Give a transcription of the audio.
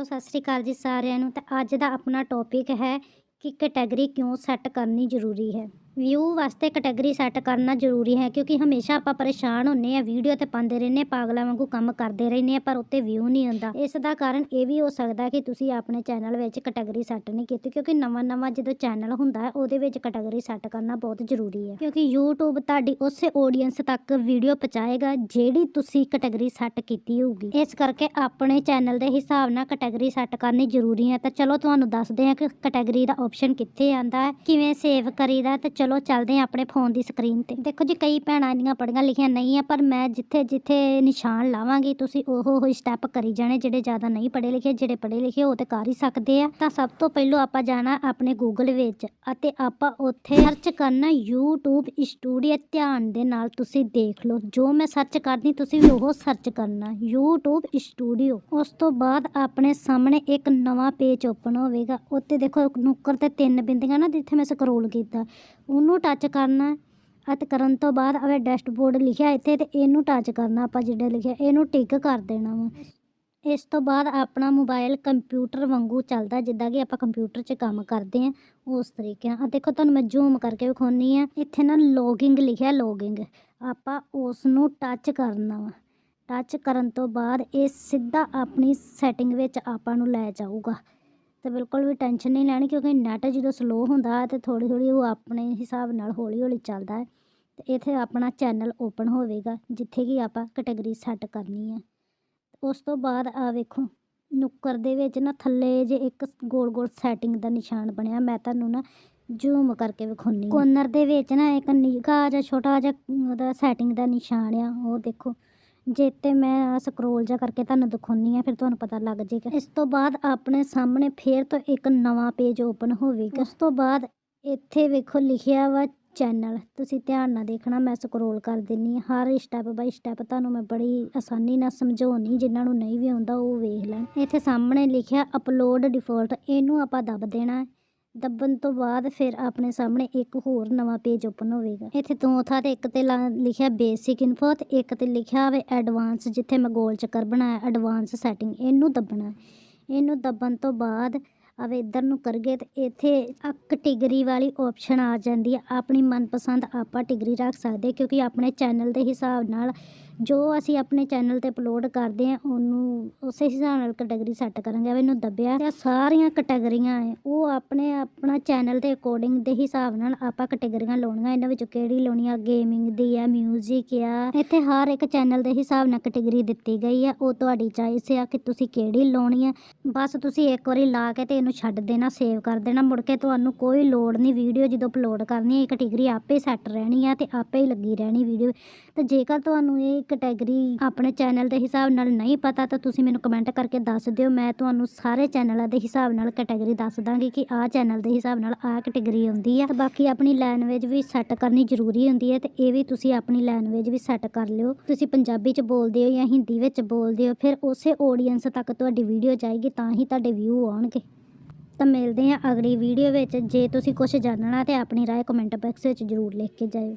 Hello, ਸਤਿ ਸ਼੍ਰੀ ਅਕਾਲ ਜੀ ਸਾਰਿਆਂ ਨੂੰ। ਤਾਂ ਅੱਜ ਦਾ ਆਪਣਾ ਟੌਪਿਕ ਹੈ ਕਿ ਕੈਟਾਗਰੀ ਕਿਉਂ ਸੈੱਟ ਕਰਨੀ ਜ਼ਰੂਰੀ ਹੈ। ਵਿਊ ਵਾਸਤੇ ਕੈਟਾਗਰੀ ਸੈੱਟ ਕਰਨਾ ਜ਼ਰੂਰੀ ਹੈ ਕਿਉਂਕਿ ਹਮੇਸ਼ਾ ਆਪਾਂ ਪਰੇਸ਼ਾਨ ਹੁੰਨੇ ਆ ਵੀਡੀਓ ਤੇ ਪਾਉਂਦੇ ਰਹਿੰਦੇ ਹਾਂ, ਪਾਗਲਾਂ ਵਾਂਗੂ ਕੰਮ ਕਰਦੇ ਰਹਿੰਦੇ ਆ ਪਰ ਉੱਤੇ ਵਿਊ ਨਹੀਂ ਆਉਂਦਾ ਇਸ ਦਾ ਕਾਰਨ ਇਹ ਵੀ ਹੋ ਸਕਦਾ ਕਿ ਤੁਸੀਂ ਆਪਣੇ ਚੈਨਲ ਵਿੱਚ ਕੈਟਾਗਰੀ ਸੈੱਟ ਨਹੀਂ ਕੀਤੀ ਕਿਉਂਕਿ ਨਵਾਂ ਨਵਾਂ ਜਦੋਂ ਚੈਨਲ ਹੁੰਦਾ ਹੈ ਉਹਦੇ ਵਿੱਚ ਕੈਟਾਗਰੀ ਸੈੱਟ ਕਰਨਾ ਬਹੁਤ ਜ਼ਰੂਰੀ ਹੈ। ਕਿਉਂਕਿ YouTube ਤੁਹਾਡੀ ਉਸੇ ਆਡੀਅנס ਤੱਕ ਵੀਡੀਓ ਪਹੁੰਚਾਏਗਾ ਜਿਹੜੀ ਤੁਸੀਂ ਕੈਟਾਗਰੀ ਸੈੱਟ ਕੀਤੀ ਹੋਊਗੀ। ਇਸ ਕਰਕੇ ਆਪਣੇ ਚੈਨਲ ਦੇ ਹਿਸਾਬ ਨਾਲ ਕੈਟਾਗਰੀ ਸੈੱਟ ਕਰਨੀ ਜ਼ਰੂਰੀ ਹੈ। ਤਾਂ ਚਲੋ ਤੁਹਾਨੂੰ ਦੱਸਦੇ ਹਾਂ ਕਿ ਕੈਟਾਗਰੀ ਦਾ ਆਪਸ਼ਨ ਕਿੱਥੇ ਆਂਦਾ ਹੈ ਕਿਵੇਂ ਸੇਵ ਕਰੀਦਾ ਤੇ ਚਲੋ ਚੱਲਦੇ ਹਾਂ ਆਪਣੇ ਫੋਨ ਦੀ ਸਕਰੀਨ ਤੇ। ਦੇਖੋ ਜੀ, ਕਈ ਭੈਣਾਂ ਇੰਨੀਆਂ ਪੜੀਆਂ ਲਿਖੀਆਂ ਨਹੀਂ ਆ, ਪਰ ਮੈਂ ਜਿੱਥੇ ਜਿੱਥੇ ਨਿਸ਼ਾਨ ਲਾਵਾਂਗੀ, ਤੁਸੀਂ ਉਹ ਉਹ ਸਟੈਪ ਕਰੀ ਜਾਣੇ ਜਿਹੜੇ ਜ਼ਿਆਦਾ ਨਹੀਂ ਪੜ੍ਹੇ ਲਿਖੇ। ਜਿਹੜੇ ਪੜ੍ਹੇ ਲਿਖੇ ਉਹ ਤੇ ਕਰ ਹੀ ਸਕਦੇ ਆ। ਤਾਂ ਸਭ ਤੋਂ ਪਹਿਲਾਂ ਆਪਾਂ ਜਾਣਾ ਆਪਣੇ ਗੂਗਲ ਵਿੱਚ ਅਤੇ ਆਪਾਂ ਉੱਥੇ ਸਰਚ ਕਰਨਾ YouTube ਸਟੂਡੀਓ ਧਿਆਨ ਦੇ ਨਾਲ ਤੁਸੀਂ ਦੇਖ ਲਓ। ਜੋ ਮੈਂ ਸਰਚ ਕਰਦੀ, ਤੁਸੀਂ ਵੀ ਉਹ ਸਰਚ ਕਰਨਾ YouTube ਸਟੂਡੀਓ ਉਸ ਤੋਂ ਬਾਅਦ ਆਪਣੇ ਸਾਹਮਣੇ ਇੱਕ ਨਵਾਂ ਪੇਜ ਓਪਨ ਹੋਵੇਗਾ। ਉੱਤੇ ਦੇਖੋ, ਨੁੱਕਰ ਤੇ ਤਿੰਨ ਬਿੰਦੀਆਂ ਨਾ, ਜਿੱਥੇ ਮੈਂ ਸਕਰੋਲ ਕੀਤਾ। ਉਹਨੂੰ ਟੱਚ ਕਰਨਾ ਅਤੇ ਕਰਨ ਤੋਂ ਬਾਅਦ ਆਵੇ ਡੈਸ਼ਬੋਰਡ ਲਿਖਿਆ ਇੱਥੇ ਤੇ ਇਹਨੂੰ ਟੱਚ ਕਰਨਾ, ਆਪਾਂ ਜਿਹੜਾ ਲਿਖਿਆ, ਇਹਨੂੰ ਟਿਕ ਕਰ ਦੇਣਾ ਵਾ। ਇਸ ਤੋਂ ਬਾਅਦ ਆਪਣਾ ਮੋਬਾਈਲ ਕੰਪਿਊਟਰ ਵਾਂਗੂ ਚੱਲਦਾ ਜਿੱਦਾਂ ਕਿ ਆਪਾਂ ਕੰਪਿਊਟਰ 'ਚ ਕੰਮ ਕਰਦੇ ਹਾਂ, ਉਸ ਤਰੀਕੇ ਨਾਲ। ਆ ਦੇਖੋ, ਤੁਹਾਨੂੰ ਮੈਂ ਜ਼ੂਮ ਕਰਕੇ ਵਿਖਾਉਣੀ ਆ ਇੱਥੇ ਨਾ ਲੌਗਿੰਗ ਲਿਖਿਆ ਲੌਗਿੰਗ ਆਪਾਂ ਉਸ ਨੂੰ ਟੱਚ ਕਰਨਾ ਵਾ। ਟੱਚ ਕਰਨ ਤੋਂ ਬਾਅਦ ਇਹ ਸਿੱਧਾ ਆਪਣੀ ਸੈਟਿੰਗ ਵਿੱਚ ਆਪਾਂ ਨੂੰ ਲੈ ਜਾਊਗਾ। ਤੇ ਬਿਲਕੁਲ ਵੀ ਟੈਨਸ਼ਨ ਨਹੀਂ ਲੈਣੀ ਕਿਉਂਕਿ ਨੈਟ ਜਦੋਂ ਸਲੋ ਹੁੰਦਾ ਹੈ ਤੇ ਥੋੜੀ ਥੋੜੀ ਉਹ ਆਪਣੇ ਹਿਸਾਬ ਨਾਲ ਹੌਲੀ ਹੌਲੀ ਚੱਲਦਾ ਹੈ ਤੇ ਇੱਥੇ ਆਪਣਾ ਚੈਨਲ ਓਪਨ ਹੋਵੇਗਾ ਜਿੱਥੇ ਕਿ ਆਪਾਂ ਕੈਟਾਗਰੀ ਸੈੱਟ ਕਰਨੀ ਹੈ। ਉਸ ਤੋਂ ਬਾਅਦ ਆ ਵੇਖੋ ਨੁੱਕਰ ਦੇ ਵਿੱਚ ਨਾ ਥੱਲੇ ਜੇ ਇੱਕ ਗੋਲ ਗੋਲ ਸੈਟਿੰਗ ਦਾ ਨਿਸ਼ਾਨ ਬਣਿਆ ਮੈਂ ਤੁਹਾਨੂੰ ਨਾ ਜ਼ੂਮ ਕਰਕੇ ਵਿਖਾਉਣੀ ਕੋਰਨਰ ਦੇ ਵਿੱਚ ਨਾ ਇੱਕ ਨਿੱਘਾ ਜਿਹਾ ਛੋਟਾ ਜਿਹਾ ਉਹਦਾ ਸੈਟਿੰਗ ਦਾ ਨਿਸ਼ਾਨ ਆ ਉਹ ਦੇਖੋ। ਜੇ ਤੇ ਮੈਂ ਸਕਰੋਲ ਜਾ ਕਰਕੇ ਤੁਹਾਨੂੰ ਦਿਖਾਉਣੀ ਆ ਫਿਰ ਤੁਹਾਨੂੰ ਪਤਾ ਲੱਗ ਜਾਏਗਾ। ਇਸ ਤੋਂ ਬਾਅਦ ਆਪਣੇ ਸਾਹਮਣੇ ਫੇਰ ਤੋਂ ਇੱਕ ਨਵਾਂ ਪੇਜ ਓਪਨ ਹੋਵੇਗਾ। ਉਸ ਤੋਂ ਬਾਅਦ ਇੱਥੇ ਵੇਖੋ ਲਿਖਿਆ ਵਾ ਚੈਨਲ ਤੁਸੀਂ ਧਿਆਨ ਨਾਲ ਦੇਖਣਾ, ਮੈਂ ਸਕਰੋਲ ਕਰ ਦਿੰਨੀ ਹਾਂ। ਹਰ ਸਟੈਪ ਬਾਈ ਸਟੈਪ ਤੁਹਾਨੂੰ ਮੈਂ ਬੜੀ ਆਸਾਨੀ ਨਾਲ ਸਮਝਾਉਣੀ ਜਿਨ੍ਹਾਂ ਨੂੰ ਨਹੀਂ ਵੀ ਆਉਂਦਾ ਉਹ ਵੇਖ ਲੈਣ। ਇੱਥੇ ਸਾਹਮਣੇ ਲਿਖਿਆ ਅਪਲੋਡ ਡਿਫਾਲਟ ਇਹਨੂੰ ਆਪਾਂ ਦੱਬ ਦੇਣਾ। ਦੱਬਣ ਤੋਂ ਬਾਅਦ ਫਿਰ ਆਪਣੇ ਸਾਹਮਣੇ ਇੱਕ ਹੋਰ ਨਵਾਂ ਪੇਜ ਓਪਨ ਹੋਵੇਗਾ। ਇੱਥੇ ਦੋ ਥਾਂ ਤੇ ਇੱਕ ਤੇ ਲਾ- ਲਿਖਿਆ ਬੇਸਿਕ ਇਨਫੋ ਤੇ ਇੱਕ ਤੇ ਲਿਖਿਆ ਹੋਵੇ ਐਡਵਾਂਸ ਜਿੱਥੇ ਮੈਂ ਗੋਲ ਚੱਕਰ ਬਣਾਇਆ ਐਡਵਾਂਸ ਸੈਟਿੰਗ ਇਹਨੂੰ ਦੱਬਣਾ। ਇਹਨੂੰ ਦੱਬਣ ਤੋਂ ਬਾਅਦ ਆਵੇ ਇੱਧਰ ਨੂੰ ਕਰਗੇ ਤੇ ਇੱਥੇ ਆ ਕੈਟੇਗਰੀ ਵਾਲੀ ਆਪਸ਼ਨ ਆ ਜਾਂਦੀ ਹੈ ਆਪਣੀ ਮਨਪਸੰਦ ਆਪਾਂ ਟਿਗਰੀ ਰੱਖ ਸਕਦੇ ਕਿਉਂਕਿ ਆਪਣੇ ਚੈਨਲ ਦੇ ਹਿਸਾਬ ਨਾਲ ਜੋ ਅਸੀਂ ਆਪਣੇ ਚੈਨਲ ਤੇ ਅਪਲੋਡ ਕਰਦੇ ਹਾਂ ਉਹਨੂੰ ਉਸੇ ਹਿਸਾਬ ਨਾਲ ਕੈਟਾਗਰੀ ਸੈੱਟ ਕਰਾਂਗੇ। ਇਹਨੂੰ ਦੱਬਿਆ ਤੇ ਸਾਰੀਆਂ ਕੈਟਾਗਰੀਆਂ ਹੈ ਉਹ ਆਪਣੇ ਆਪਣਾ ਚੈਨਲ ਦੇ ਅਕੋਰਡਿੰਗ ਦੇ ਹਿਸਾਬ ਨਾਲ ਆਪਾਂ ਕੈਟਾਗਰੀਆਂ ਲਾਉਣੀਆਂ। ਇਹਨਾਂ ਵਿੱਚੋਂ ਕਿਹੜੀ ਲਾਉਣੀ ਆ? ਗੇਮਿੰਗ ਦੀ ਆ ਮਿਊਜ਼ਿਕ ਆ। ਇੱਥੇ ਹਰ ਇੱਕ ਚੈਨਲ ਦੇ ਹਿਸਾਬ ਨਾਲ ਕੈਟਾਗਰੀ ਦਿੱਤੀ ਗਈ ਆ। ਉਹ ਤੁਹਾਡੀ ਚੋਇਸ ਆ ਕਿ ਤੁਸੀਂ ਕਿਹੜੀ ਲਾਉਣੀ ਆ। ਬਸ ਤੁਸੀਂ ਇੱਕ ਵਾਰੀ ਲਾ ਕੇ ਤੇ ਇਹਨੂੰ ਛੱਡ ਦੇਣਾ ਸੇਵ ਕਰ ਦੇਣਾ। ਮੁੜ ਕੇ ਤੁਹਾਨੂੰ ਕੋਈ ਲੋੜ ਨਹੀਂ ਵੀਡੀਓ ਜਦੋਂ ਅਪਲੋਡ ਕਰਨੀ ਹੈ, ਇਹ ਕੈਟੇਗਰੀ ਆਪੇ ਸੈੱਟ ਰਹਿਣੀ ਆ ਤੇ ਆਪੇ ਹੀ ਲੱਗੀ ਰਹਿਣੀ ਵੀਡੀਓ। ਤੇ ਜੇਕਰ ਤੁਹਾਨੂੰ ਇਹ ਕੈਟਾਗਰੀ ਆਪਣੇ ਚੈਨਲ ਦੇ ਹਿਸਾਬ ਨਾਲ ਨਹੀਂ ਪਤਾ, ਤਾਂ ਤੁਸੀਂ ਮੈਨੂੰ ਕਮੈਂਟ ਕਰਕੇ ਦੱਸ ਦਿਓ। ਮੈਂ ਤੁਹਾਨੂੰ ਸਾਰੇ ਚੈਨਲਾਂ ਦੇ ਹਿਸਾਬ ਨਾਲ ਕੈਟਾਗਰੀ ਦੱਸ ਦਾਂਗੀ ਕਿ ਆਹ ਚੈਨਲ ਦੇ ਹਿਸਾਬ ਨਾਲ ਆਹ ਕੈਟਾਗਰੀ ਆਉਂਦੀ ਆ ਤੇ ਬਾਕੀ ਆਪਣੀ ਲੈਂਗੁਏਜ ਵੀ ਸੈੱਟ ਕਰਨੀ ਜ਼ਰੂਰੀ ਹੁੰਦੀ ਹੈ ਤੇ ਇਹ ਵੀ ਤੁਸੀਂ ਆਪਣੀ ਲੈਂਗੁਏਜ ਵੀ ਸੈੱਟ ਕਰ ਲਿਓ। ਤੁਸੀਂ ਪੰਜਾਬੀ ਚ ਬੋਲਦੇ ਹੋ ਜਾਂ ਹਿੰਦੀ ਵਿੱਚ ਬੋਲਦੇ ਹੋ, ਫਿਰ ਉਸੇ ਆਡੀਅנס ਤੱਕ ਤੁਹਾਡੀ ਵੀਡੀਓ ਜਾਏਗੀ, ਤਾਂ ਹੀ ਤੁਹਾਡੇ ਵਿਊ ਆਉਣਗੇ। ਤਾਂ ਮਿਲਦੇ ਹਾਂ ਅਗਲੀ ਵੀਡੀਓ ਵਿੱਚ। ਜੇ ਤੁਸੀਂ ਕੁਝ ਜਾਣਨਾ ਤੇ ਆਪਣੀ ਰਾਏ ਕਮੈਂਟ ਬਾਕਸ ਵਿੱਚ ਜ਼ਰੂਰ ਲਿਖ ਕੇ ਜਾਇਓ।